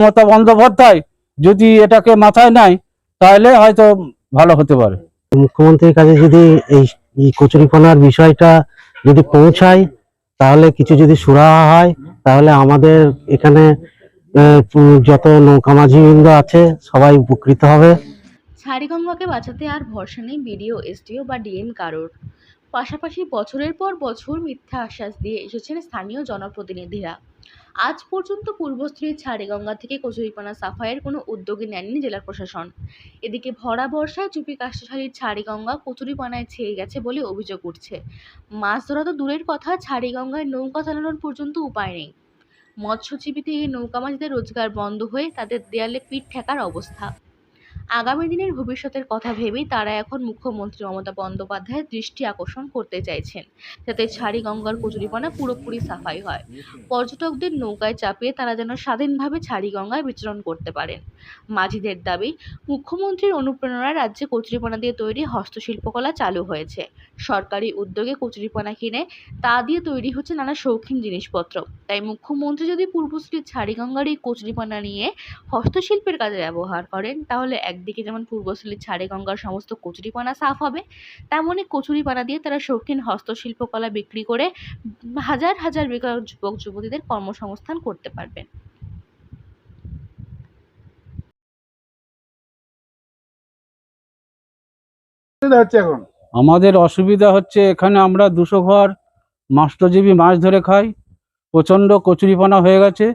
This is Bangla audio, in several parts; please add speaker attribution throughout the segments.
Speaker 1: মমতা বন্দ্যোপাধ্যায় যদি এটাকে মাথায় নেয় তাহলে হয়তো ভালো হতে পারে।
Speaker 2: মুখ্যমন্ত্রীর কাছে যদি এই এই কচুরিপানার বিষয়টা যদি পৌঁছায় তাহলে কিছু যদি সুরাহা হয় তাহলে আমাদের এখানে যত নৌকা মাঝিবৃন্দ আছে সবাই উপকৃত হবে।
Speaker 3: ছাড়িগঙ্গাকে বাঁচাতে আর ভরসা নেই বিডিও এসডিও বা ডিএম কারোর। পাশাপাশি বছরের পর বছর মিথ্যা আশ্বাস দিয়ে এসেছেন স্থানীয় জনপ্রতিনিধিরা। আজ পর্যন্ত পূর্বস্থলীর ছাড়িগঙ্গা থেকে কচুরিপানা সাফাইয়ের কোনো উদ্যোগই নেননি জেলা প্রশাসন। এদিকে ভরা বর্ষায় চুপি কাষ্ঠশালীর ছাড়িগঙ্গা কচুরিপানায় ছেয়ে গেছে বলে অভিযোগ উঠছে। মাছ ধরা তো দূরের কথা, ছাড়িগঙ্গায় নৌকা চালানোর পর্যন্ত উপায় নেই। মৎস্যজীবী থেকে নৌকা মাঝিদের রোজগার বন্ধ হয়ে তাদের দেয়ালে পিঠ ঠেকার অবস্থা। আগামী দিনের ভবিষ্যতের কথা ভেবেই তারা এখন মুখ্যমন্ত্রী মমতা বন্দ্যোপাধ্যায়ের দৃষ্টি আকর্ষণ করতে চাইছেন। যাতে ছাড়িগঙ্গার কচুরিপানা পুরোপুরি সাফাই হয়। পর্যটকদের নৌকায় চাপিয়ে তারা যেন স্বাধীনভাবে ছাড়িগঙ্গায় বিচরণ করতে পারেন। মাঝিদের দাবি, মুখ্যমন্ত্রীর অনুপ্রেরণায় রাজ্যে কচুরিপানা দিয়ে তৈরি হস্তশিল্পকলা চালু হয়েছে। সরকারি উদ্যোগে কচুরিপানা কিনে তা দিয়ে তৈরি হচ্ছে নানা শৌখিন জিনিসপত্র। তাই মুখ্যমন্ত্রী যদি পূর্বশ্রীর ছাড়িগঙ্গার এই কচুরিপানা নিয়ে হস্তশিল্পের কাজে ব্যবহার করেন, তাহলে একদিকে যেমন পূর্বস্থলীর ছাড়িগঙ্গার সমস্ত কচুরিপানা সাফ হবে তেমনই কচুরিপানা দিয়ে তারা শৌখিন হস্তশিল্পকলা বিক্রি করে হাজার হাজার বেকার যুবক যুবতীদের কর্মসংস্থান করতে পারবেন
Speaker 1: আমাদের অসুবিধা হচ্ছে এখানে আমরা দুশো ঘর মাস্টরজীবী মাছ ধরে খাই প্রচণ্ড কচুরিপানা হয়ে গেছে।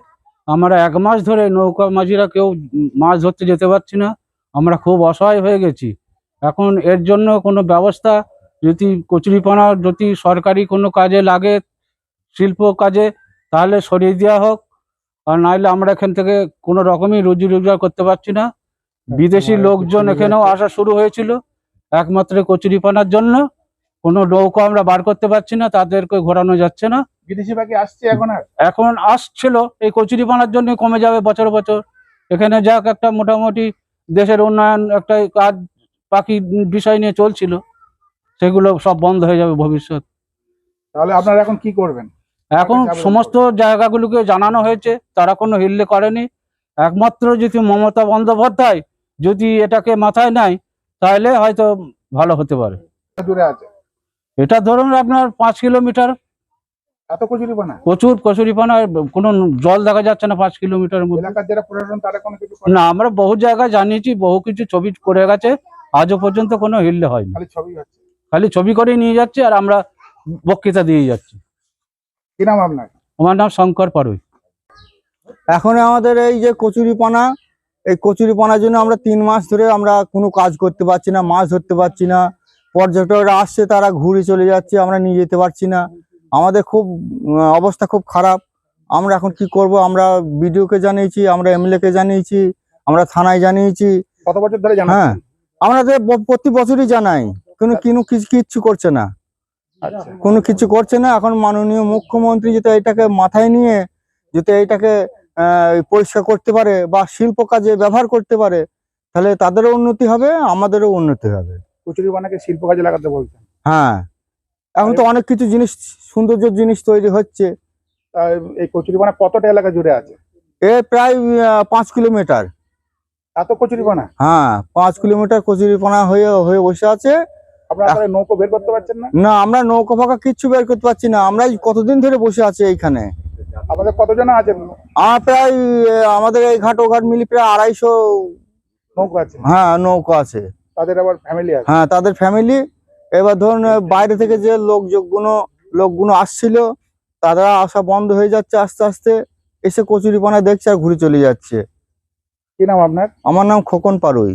Speaker 1: আমরা এক মাস ধরে নৌকা মাঝিরা কেউ মাছ ধরতে যেতে পারছি না। আমরা খুব অসহায় হয়ে গেছি। এখন এর জন্য কোনো ব্যবস্থা যদি কচুরিপানা যদি সরকারি কোনো কাজে লাগে শিল্প কাজে তাহলে সরিয়ে দেওয়া হোক। আর নাহলে আমরা এখান থেকে কোনো রকমই রুজি রোজগার করতে পারছি না। বিদেশি লোকজন এখানেও আসা শুরু হয়েছিল। একমাত্র কচুরিপানার জন্য। কোনো নৌকা আমরা বার করতে পারছি না তাদেরকে ঘোরানো যাচ্ছে না।
Speaker 4: বিদেশি পাখি আসছে এখন আর?
Speaker 1: এখন আসছিল এই কচুরিপানার জন্য কমে যাবে বছর বছর। এখানে যাক একটা মোটামুটি দেশের উন্নয়ন একটা কাজ বাকি বিষয় নিয়ে চলছিল সেগুলো সব বন্ধ হয়ে যাবে ভবিষ্যৎ।
Speaker 4: তাহলে আপনারা এখন কি করবেন?
Speaker 1: এখন সমস্ত জায়গাগুলোকে জানানো হয়েছে তারা কোনো হিল্লে করেনি। একমাত্র যদি মমতা বন্দ্যোপাধ্যায় যদি এটাকে মাথায় নেয় তাহলে হয়তো ভালো হতে পারে। এটা ধরুন আপনার পাঁচ কিলোমিটার
Speaker 4: এত কচুরিপানা?
Speaker 1: প্রচুর কচুরিপানা কোনো জল দেখা যাচ্ছে না পাঁচ কিলোমিটারের মধ্যে।
Speaker 4: যারা প্রশাসন তারা কোনো কিছু
Speaker 1: না আমরা বহু জায়গায় জানিয়েছি বহু কিছু ছবি করে গেছে আজও পর্যন্ত কোনো হিল্লে হয়নি।
Speaker 4: খালি ছবি হচ্ছে।
Speaker 1: খালি ছবি করে নিয়ে যাচ্ছে আর আমরা বক্তৃতা দিয়ে যাচ্ছি।
Speaker 4: কি নাম আপনার?
Speaker 1: আমার নাম শঙ্কর পারুই।
Speaker 5: এখন আমাদের এই যে কচুরিপানা এই কচুরিপানার জন্য আমরা তিন মাস ধরে আমরা কোনো কাজ করতে পারছি না মাছ ধরতে পারছি না। পর্যটকরা আসছে তারা ঘুরে চলে যাচ্ছে আমরা নিয়ে যেতে পারছি না। আমাদের খুব অবস্থা খুব খারাপ। আমরা এখন কি করব? আমরা বিডিওকে জানিয়েছি আমরা এমএলএ কে জানিয়েছি আমরা থানায় জানিয়েছি।
Speaker 4: কত বছর ধরে জানা
Speaker 5: হ্যাঁ আমরা প্রতি বছরই জানাই। কোনো কিনু কিছু কিচ্ছু করছে না।
Speaker 4: আচ্ছা।
Speaker 5: কোনো কিছু করছে না। এখন মাননীয় মুখ্যমন্ত্রী যদি এটাকে মাথায় নিয়ে যদি এটাকে পরিষ্কার করতে পারে বা শিল্প কাজে ব্যবহার করতে পারে তাহলে তাদেরও উন্নতি হবে আমাদেরও উন্নতি হবে।
Speaker 4: কচুরিপানাকে শিল্প কাজে লাগাতে বলছেন।
Speaker 5: হ্যাঁ। এখন তো অনেক কিছু জিনিস সৌন্দর্য জিনিস তৈরি হচ্ছে।
Speaker 4: এই কচুরিপানা কতটা এলাকা জুড়ে আছে?
Speaker 5: এ প্রায় পাঁচ কিলোমিটার।
Speaker 4: এত কচুরিপানা?
Speaker 5: হ্যাঁ পাঁচ কিলোমিটার কচুরিপানা হয়ে হয়ে বসে আছে।
Speaker 4: আপনারা নৌকো বের করতে পারছেন না?
Speaker 5: না আমরা নৌকা ফাঁকা কিচ্ছু বের করতে পারছি না। আমরা কতদিন ধরে বসে আছি এইখানে।
Speaker 4: আমাদের কতজন আছে?
Speaker 5: আমার প্রায় আমাদের এই ঘাট ও ঘাট মিলি প্রায় আড়াইশো
Speaker 4: নৌকো আছে।
Speaker 5: হ্যাঁ নৌকা আছে।
Speaker 4: তাদের আবার ফ্যামিলি আছে?
Speaker 5: হ্যাঁ তাদের ফ্যামিলি এবার ধরুন বাইরে থেকে যে লোকগুলো লোকগুলো আসছিল তারা আসা বন্ধ হয়ে যাচ্ছে আস্তে আস্তে এসে কচুরিপানা দেখছে আর ঘুরে চলে যাচ্ছে।
Speaker 4: কি নাম আপনার?
Speaker 5: আমার নাম খোকন পারুই।